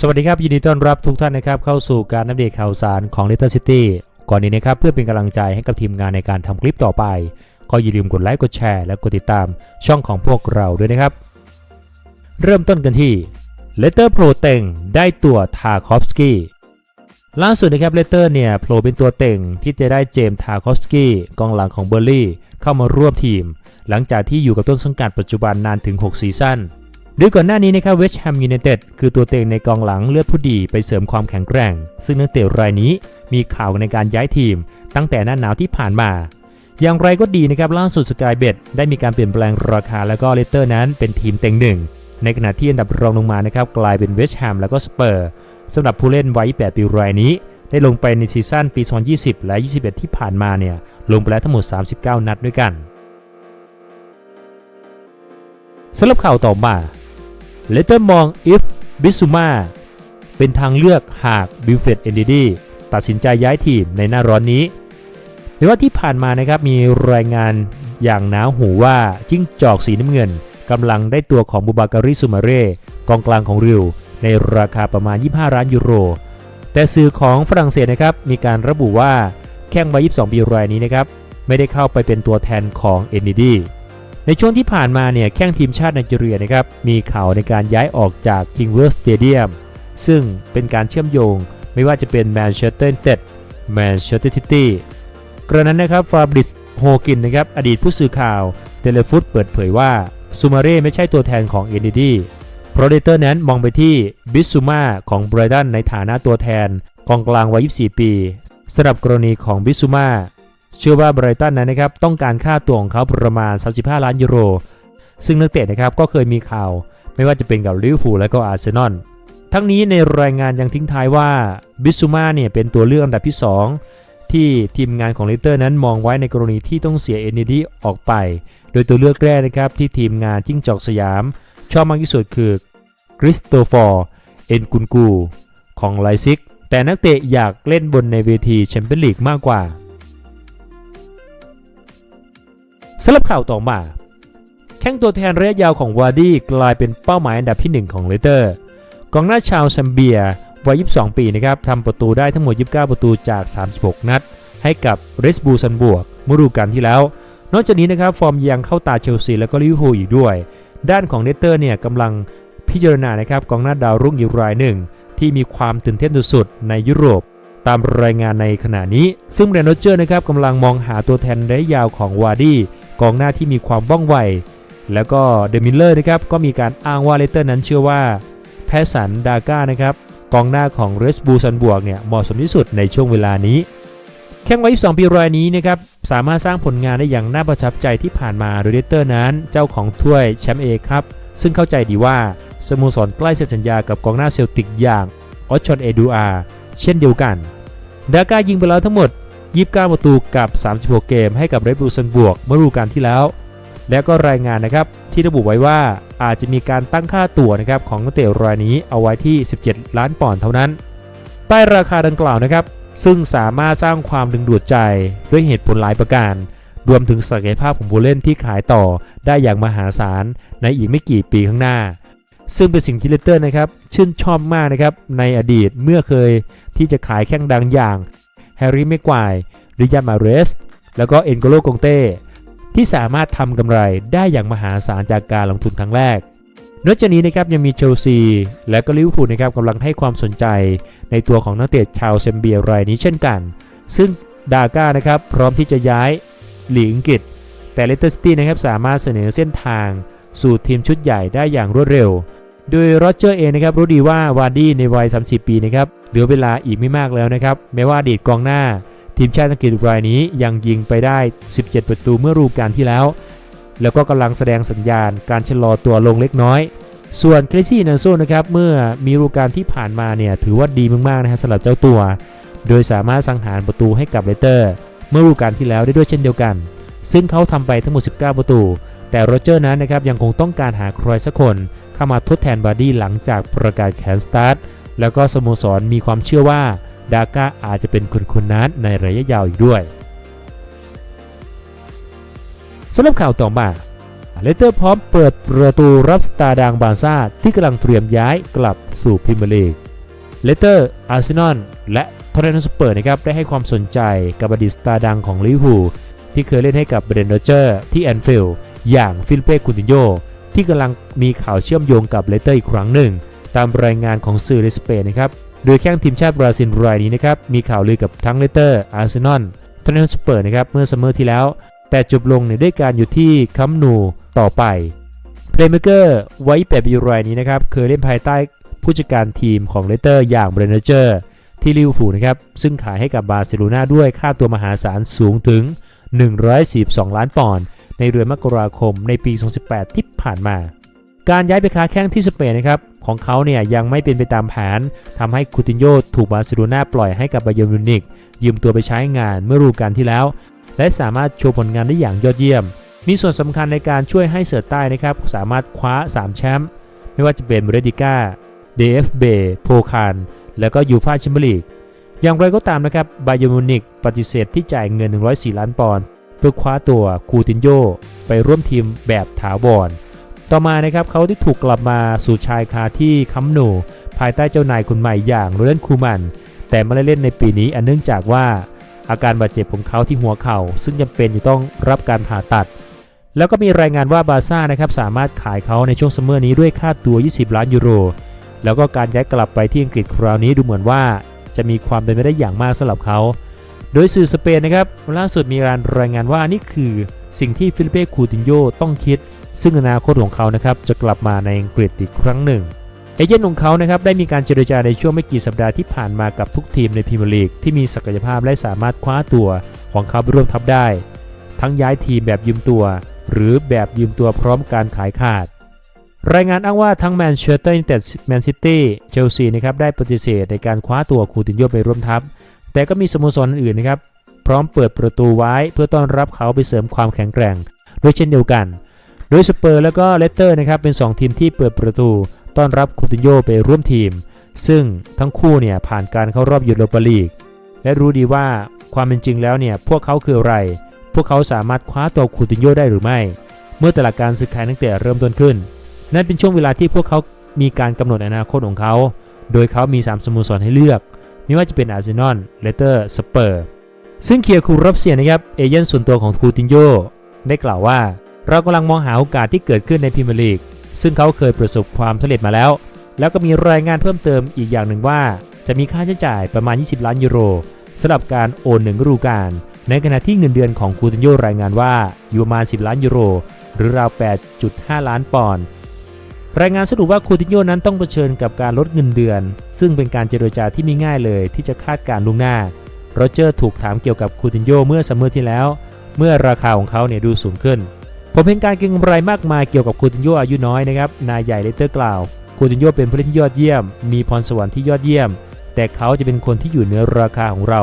สวัสดีครับ ยินดีต้อนรับทุกท่านนะครับเข้าสู่การอัปเดตข่าวสารของ Little City ก่อนนี้นะครับเพื่อเป็นกำลังใจให้กับทีมงานในการทำคลิปต่อไป ก็อย่าลืมกดไลค์กดแชร์และกดติดตามช่องของพวกเราด้วยนะครับ เริ่มต้นกันที่ Letter Pro เต็งได้ตัวทาคอฟสกี้ล่าสุดนะครับเลเตอร์เนี่ยโผล่เป็นตัวเต็งที่จะได้เจมส์ทาคอฟสกี้กองหลังของเบอร์ลี่เข้ามาร่วมทีม หลังจากที่อยู่กับต้นสังกัดปัจจุบันนานถึง 6 ซีซั่น โดยก่อนหน้านี้นะครับเวสต์แฮมยูไนเต็ดคือตัวเต็งในกองหลังเลือดผู้ดีไปเสริมความแข็งแกร่ง ซึ่งนักเตะรายนี้มีข่าวในการย้ายทีม ตั้งแต่หน้าหนาวที่ผ่านมา อย่างไรก็ดีนะครับล่าสุดสกายเบดได้มีการเปลี่ยนแปลงราคาแล้วก็เลสเตอร์นั้นเป็นทีมเต็งหนึ่งในขณะที่อันดับรองลงมานะครับกลายเป็นเวสต์แฮมแล้วก็สเปอร์สำหรับผู้เล่นวัย8ปีรายนี้ ได้ลงไปในซีซั่นปี 2020 และ 21 ที่ผ่านมาเนี่ยลงไปแล้วทั้งหมด 39 นัดด้วยกันสำหรับข่าวต่อมา เลเตอร์มองอิฟบิซูมาเป็นทางเลือกหากบิลเฟดเอนดิดีตัดสินใจย้ายทีมในหน้าร้อนนี้แต่ว่าที่ผ่านมานะครับมีรายงานอย่างหนาหูว่าจิ้งจอกสีน้ำเงินกำลังได้ตัวของบูบาการิซูมาเร่กองกลางของริว ในราคาประมาณ 25 ล้านยูโร แต่สื่อของฝรั่งเศสนะครับมีการระบุว่าแข้งวัย 22 ปีรายนี้นะครับไม่ได้เข้าไปเป็นตัวแทนของเอนดิดี ในช่วงที่ผ่านมาเนี่ยแข้งทีมชาติไนจีเรียนะครับมีข่าวในการย้ายออกจาก k i n g w o r t h Stadium ซึ่งเป็นการเชื่อมโยงไม่ว่าจะเป็นแมนเชสเตอร์ t เต็ดแมนเชสเตอร์ซิตี้กระนั้นนะครับฟาบริสโฮกินนะครับอดีตผู้สื่อข่าวเทเลฟุตเปิดเผยว่าซูมาเร่ไม่ใช่ตัวแทนของเอ็นดีเพราะเดเตอร์นั้นมองไปที่บิสซูมาของไบรตันในฐานะตัวแทนกองกลางวัย 24 ปีสำหรับกรณีของบิสซูมา เชื่อว่าไบรตันนั้นนะครับต้องการค่าตัวของเขาประมาณ 35 ล้านยูโร ซึ่งนักเตะนะครับก็เคยมีข่าว ไม่ว่าจะเป็นกับลิเวอร์พูลและก็อาร์เซนอล ทั้งนี้ในรายงานยังทิ้งท้ายว่าบิซูมาเนี่ยเป็นตัวเลือกอันดับที่ 2 ที่ทีมงานของเลสเตอร์นั้นมองไว้ในกรณีที่ต้องเสียเอเนดีออกไป โดยตัวเลือกแรกนะครับที่ทีมงานจิ้งจอกสยาม ชอบมากที่สุดคือคริสโตฟอร์เอ็นกุนกูของไลซิกแต่นักเตะอยากเล่นบนในเวทีแชมเปี้ยนลีกมากกว่า สำหรับข่าวต่อมา แข้งตัวแทนระยะยาวของวาร์ดี้กลายเป็นเป้าหมายอันดับที่ 1 ของเลเตอร์ กองหน้าชาวซัมเบียวัย 22 ปีนะครับทำประตูได้ทั้งหมด 29 ประตูจาก 36 นัด ให้กับเรสบูซันบวกเมื่อดูกาลที่แล้ว นอกจากนี้นะครับฟอร์มยังเข้าตาเชลซีและก็ลิเวอร์พูลอีกด้วย ด้านของเลเตอร์เนี่ยกำลังพิจารณานะครับกองหน้าดาวรุ่งอีกรายหนึ่ง ที่มีความตื่นเต้นสุดๆในยุโรปตามรายงานในขณะนี้ ซึ่งแบรนโรเจอร์นะครับกำลังมองหาตัวแทนระยะยาวของวาร์ดี้ กองหน้าที่มีความว่องไว แล้วก็เดมิลเลอร์นะครับก็มีการอ้างว่าเลเตอร์นั้นเชื่อว่าแพสันดาก้านะครับกองหน้าของเรสบูซันบวกเนี่ยเหมาะสมที่สุดในช่วงเวลานี้แข้งวัย22ปีรายนี้นะครับสามารถสร้างผลงานได้อย่างน่าประทับใจที่ผ่านมาโดยเลเตอร์นั้นเจ้าของถ้วยแชมป์เอครับซึ่งเข้าใจดีว่าสโมสรใกล้เซ็นสัญญากับกองหน้าเซลติกอย่างออชชอนเอดูอาเช่นเดียวกัน ดาก้ายิงไปแล้วทั้งหมด 29 ประตูกับ 36 เกมให้กับเรดบูลซันบวกเมื่อฤดูกาลที่แล้ว และก็รายงานนะครับที่ระบุไว้ว่าอาจจะมีการตั้งค่าตั๋วนะครับของนักเตะรายนี้เอาไว้ที่ 17 ล้านปอนด์เท่านั้น ใต้ราคาดังกล่าวนะครับ ซึ่งสามารถสร้างความดึงดูดใจด้วยเหตุผลหลายประการ รวมถึงศักยภาพของผู้เล่นที่ขายต่อได้อย่างมหาศาลในอีกไม่กี่ปีข้างหน้า ซึ่งเป็นสิ่งที่เลสเตอร์นะครับชื่นชอบมากนะครับในอดีตเมื่อเคยที่จะขายแข้งดังอย่าง แฮร์รี่แม็กควายริยามาเรส แล้วก็เอ็นโกโลกงเต้ที่สามารถทำกำไรได้อย่างมหาศาลจากการลงทุนครั้งแรกนอกจากนี้นะครับยังมีเชลซีและก็ลิเวอร์พูลนะครับกำลังให้ความสนใจในตัวของนักเตะชาวเซมเบียรายนี้เช่นกัน ซึ่งดาก้านะครับพร้อมที่จะย้ายหลีกอังกฤษ แต่เลสเตอร์ซิตี้นะครับสามารถเสนอเส้นทางสู่ทีมชุดใหญ่ได้อย่างรวดเร็ว โดยโรเจอร์เองนะครับรู้ดีว่าวาร์ดี้ในวัย 30 ปีนะครับเหลือเวลาอีกไม่มากแล้วนะครับแม้ว่าอดีตกองหน้า ทีมชาติอังกฤษรายนี้ยังยิงไปได้ 17 ประตูเมื่อฤดูกาลที่แล้ว แล้วก็กำลังแสดงสัญญาณการชะลอตัวลงเล็กน้อย ส่วนเคลซี่นาโซนะครับเมื่อมีฤดูกาลที่ผ่านมาเนี่ยถือว่าดีมากๆนะฮะสำหรับเจ้าตัว โดยสามารถสังหารประตูให้กับเลสเตอร์ เมื่อฤดูกาลที่แล้วได้ด้วยเช่นเดียวกัน ซึ่งเขาทำไปทั้งหมด 19 ประตู แต่โรเจอร์นั้นนะครับยังคงต้องการหาใครสักคน เข้ามาทดแทนบาร์ดี้หลังจากประกาศแคนสตาร์ทแล้วก็สโมสรมีความเชื่อว่าดาก้าอาจจะเป็นคนคนนั้นในระยะยาวอีกด้วยสำหรับข่าวต่อมาเลสเตอร์พร้อมเปิดประตูรับสตาร์ดังบาร์ซ่าที่กำลังเตรียมย้ายกลับสู่พรีเมียร์ลีกเลสเตอร์ อาร์เซนอล และทอตเทนสเปอร์นะครับได้ให้ความสนใจกับอดีตสตาร์ดังของลิเวอร์พูลที่เคยเล่นให้กับเบรนโดเจอร์ที่แอนฟิลด์อย่างฟิลิเป้คูตินโย ที่กำลังมีข่าวเชื่อมโยงกับเลสเตอร์อีกครั้งหนึ่ง ตามรายงานของสื่อในสเปนนะครับ โดยแข้งทีมชาติบราซิลรายนี้นะครับมีข่าวลือกับทั้งเลสเตอร์อาร์เซนอลทอตเนสเปอร์นะครับเมื่อซัมเมอร์ที่แล้ว แต่จบลงเนี่ยด้วยการอยู่ที่คัมนูต่อไปเพลย์เมเกอร์ไว้แปดปีรายนี้นะครับเคยเล่นภายใต้ผู้จัดการทีมของเลสเตอร์อย่างเบรนเจอร์ที่ลิเวอร์พูลนะครับซึ่งขายให้กับบาร์เซโลนาด้วยค่าตัวมหาศาลสูงถึง 142 ล้านปอนด์ ในเดือนมกราคมในปี 2018 ที่ผ่านมา การย้ายไปค้าแข้งที่สเปนนะครับของเขาเนี่ยยังไม่เป็นไปตามแผนทำให้คูตินโยถูกบาร์เซโลนาปล่อยให้กับบาเยร์นมิวนิกยืมตัวไปใช้งานเมื่อฤดูกาลที่แล้ว และสามารถโชว์ผลงานได้อย่างยอดเยี่ยม มีส่วนสำคัญในการช่วยให้เสือใต้นะครับสามารถคว้า 3 แชมป์ไม่ว่าจะเป็นเรดิก้า DFB โพคารแล้วก็ยูฟาแชมเปี้ยนลีกอย่างไรก็ตามนะครับบาเยร์นมิวนิกปฏิเสธที่จ่ายเงิน 104 ล้านปอนด์ เพื่อคว้าตัวคูตินโยไปร่วมทีมแบบถาวร ต่อมานะครับเขาได้ถูกกลับมาสู่ชายคาที่คัมป์นูภายใต้เจ้านายคนใหม่อย่างโรเลนคูมัน แต่ไม่ได้เล่นในปีนี้อันเนื่องจากว่าอาการบาดเจ็บของเขาที่หัวเข่า ซึ่งจำเป็นจะต้องรับการผ่าตัด แล้วก็มีรายงานว่าบาร์ซ่านะครับสามารถขายเขาในช่วงซัมเมอร์นี้ด้วยค่าตัว 20 ล้านยูโร แล้วก็การย้ายกลับไปที่อังกฤษคราวนี้ดูเหมือนว่า จะมีความเป็นไปได้อย่างมากสำหรับเขา โดยสื่อสเปนนะครับล่าสุดมีการรายงานว่านี่คือสิ่งที่ฟิลิเป้คูตินโยต้องคิด ซึ่งอนาคตของเขานะครับจะกลับมาในอังกฤษอีกครั้งหนึ่งเอเจนต์ของเขานะครับได้มีการเจรจาในช่วงไม่กี่สัปดาห์ที่ผ่านมากับทุกทีมในพรีเมียร์ลีกที่มีศักยภาพและสามารถคว้าตัวของเขาไปร่วมทัพได้ ทั้งย้ายทีมแบบยืมตัว หรือแบบยืมตัวพร้อมการขายขาด รายงานอ้างว่าทั้งแมนเชสเตอร์ยูไนเต็ดแมนซิตี้เชลซีนะครับได้ปฏิเสธในการคว้าตัวคูตินโยไปร่วมทัพ แต่ก็มีสโมสรอื่นนะครับ พร้อมเปิดประตูไว้เพื่อต้อนรับเขาไปเสริมความแข็งแกร่งด้วยเช่นเดียวกัน โดยสเปอร์แล้วก็เลสเตอร์นะครับเป็น 2 ทีมที่เปิดประตูต้อนรับคูตินโยไปร่วมทีม ซึ่งทั้งคู่เนี่ยผ่านการเข้ารอบยูโรปาลีก และรู้ดีว่าความเป็นจริงแล้วเนี่ยพวกเขาคืออะไร พวกเขาสามารถคว้าตัวคูตินโยได้หรือไม่ เมื่อตลาดการซื้อขายนักเตะเริ่มต้นขึ้น นั่นเป็นช่วงเวลาที่พวกเขามีการกำหนดอนาคตของเขา โดยเขามี 3 สโมสรให้เลือก ไม่ว่าจะเป็นอาร์เซนอลเลสเตอร์สเปอร์ซึ่งเคียร์คูรับเสียนะครับเอเย่นส่วนตัวของคูตินโยได้กล่าวว่า เรากำลังมองหาโอกาสที่เกิดขึ้นในพรีเมียร์ลีกซึ่งเขาเคยประสบความสำเร็จมาแล้ว แล้วก็มีรายงานเพิ่มเติมอีกอย่างหนึ่งว่า จะมีค่าใช้จ่ายประมาณ 20 ล้านยูโรสำหรับการโอนหนึ่งฤดูกาลในขณะที่เงินเดือนของคูตินโยรายงานว่าอยู่ประมาณ 10 ล้านยูโรหรือราว 8.5 ล้านปอนด์ รายงานสรุปว่าคูตินโยนั้นต้องเผชิญกับการลดเงินเดือน ซึ่งเป็นการเจรจาที่ไม่ง่ายเลยที่จะคาดการณ์ล่วงหน้าโรเจอร์ถูกถามเกี่ยวกับคูตินโยเมื่อซัมเมอร์ที่แล้ว เมื่อราคาของเขาเนี่ยดูสูงขึ้น ผมเห็นการเก็งกำไรมากมายเกี่ยวกับคูตินโยอายุน้อยนะครับนายใหญ่เลเตอร์กล่าวคูตินโยเป็นผู้เล่นที่ยอดเยี่ยม มีพรสวรรค์ที่ยอดเยี่ยม แต่เขาจะเป็นคนที่อยู่เหนือราคาของเรา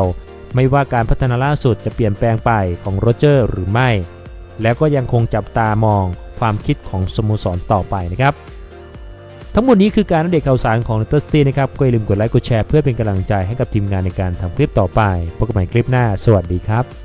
ไม่ว่าการพัฒนาล่าสุดจะเปลี่ยนแปลงไปของโรเจอร์หรือไม่ แล้วก็ยังคงจับตามองความคิดของสโมสรต่อไปนะครับ ทั้งหมดนี้คือการอัปเดตข่าวสารของ l e t t e r City นะครับ ก็อย่าลืมกดไลค์กดแชร์เพื่อเป็นกำลังใจให้กับทีมงานในการทำคลิปต่อไปพบกันใหม่คลิปหน้า สวัสดีครับ